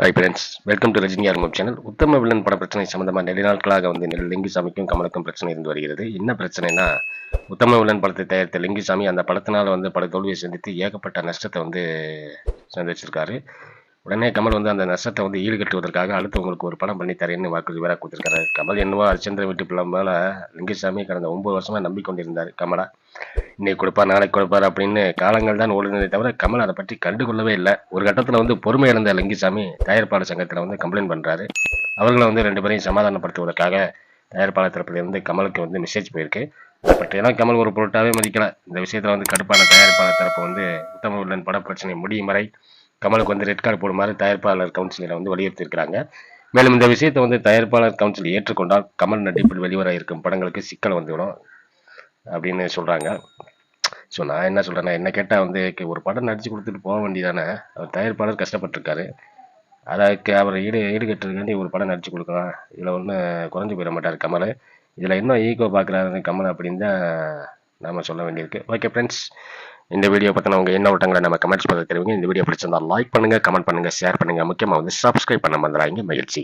Hi friends welcome to Rajini Aarambam channel Uttama villain பட பிரச்சனை சம்பந்தமாக நிறைய நாட்களாக வந்து லிங்குசாமிக்கும் கமலுக்கும் பிரச்சனை இருந்து வருகிறது. என்ன பிரச்சனைனா உத்தம வில்லன் படத்தை தயாரித்த லிங்குசாமி அந்த படத்தினால் வந்து பட தோல்வியை சந்தித்து ஏகப்பட்ட நஷ்டத்தை வந்து சந்திச்சிருக்காரு. உடனே கமல் வந்து அந்த நஷ்டத்தை வந்து ஈடுகட்டுவதற்காக அடுத்து உங்களுக்கு ஒரு படம் பண்ணி தரேன்னு வாக்கு வேற கொடுத்துருக்காரு. கமல் என்னவோ அரிச்சந்திர வீட்டு பிள்ளை மேல லிங்கசாமி கடந்த ஒன்பது வருஷமா நம்பிக்கொண்டிருந்தார் கமலா. இன்னைக்கு கொடுப்பார் நாளைக்கு கொடுப்பார் அப்படின்னு காலங்கள் தான் ஓடுனதே தவிர கமல் அதை பற்றி கண்டுகொள்ளவே இல்லை. ஒரு கட்டத்தில் வந்து பொறுமை இழந்த லிங்கசாமி தயாரிப்பாளர் சங்கத்தில் வந்து கம்ப்ளைண்ட் பண்ணுறாரு அவர்களை வந்து ரெண்டு பேரையும் சமாதானப்படுத்துவதற்காக தயாரிப்பாளர் தரப்புலேருந்து கமலுக்கு வந்து மெசேஜ் போயிருக்கு. அதை பற்றியெல்லாம் கமல் ஒரு பொருட்டாவே மதிக்கல. இந்த விஷயத்தில் வந்து கடுப்பான தயாரிப்பாளர் தரப்பு வந்து உத்தம உள்ளன் பட பிரச்சனை முடியும் வரை கமலுக்கு வந்து ரெட் கார்டு போடுமாறு தயாரிப்பாளர் கவுன்சிலில் வந்து வலியுறுத்தியிருக்கிறாங்க. மேலும் இந்த விஷயத்தை வந்து தயாரிப்பாளர் கவுன்சில் ஏற்றுக்கொண்டால் கமல் நடிப்பில் வெளிவர இருக்கும் படங்களுக்கு சிக்கல் வந்துவிடும் அப்படின்னு சொல்கிறாங்க ஸோ நான் என்ன சொல்கிறேன்னா என்ன கேட்டால் வந்து ஒரு படம் நடித்து கொடுத்துட்டு போக வேண்டியதானே? அவர் தயாரிப்பாளர் கஷ்டப்பட்டிருக்காரு. அதற்கு அவர் ஈடு ஈடுகட்டுறதுக்காண்டி ஒரு படம் நடித்து கொடுக்கலாம். இதில் ஒன்றும் குறைஞ்சி போயிட மாட்டார் கமல். இதில் இன்னும் ஈகோ பார்க்குறாரு கமல் அப்படின்னு தான் நாம சொல்ல வேண்டியிருக்கு. ஓகே ஃப்ரெண்ட்ஸ் இந்த வீடியோ பற்றின உங்கள் என்ன ஓட்டங்களை நம்ம கமெண்ட்ஸ் பண்ண தெரிவிங்க. இந்த வீடியோ பிடிச்சிருந்தா லைக் பண்ணுங்கள் கமெண்ட் பண்ணுங்கள் ஷேர் பண்ணுங்கள் முக்கியமாக வந்து சப்ஸ்கிரைப் பண்ண மறந்துடாதீங்க. மகிழ்ச்சி.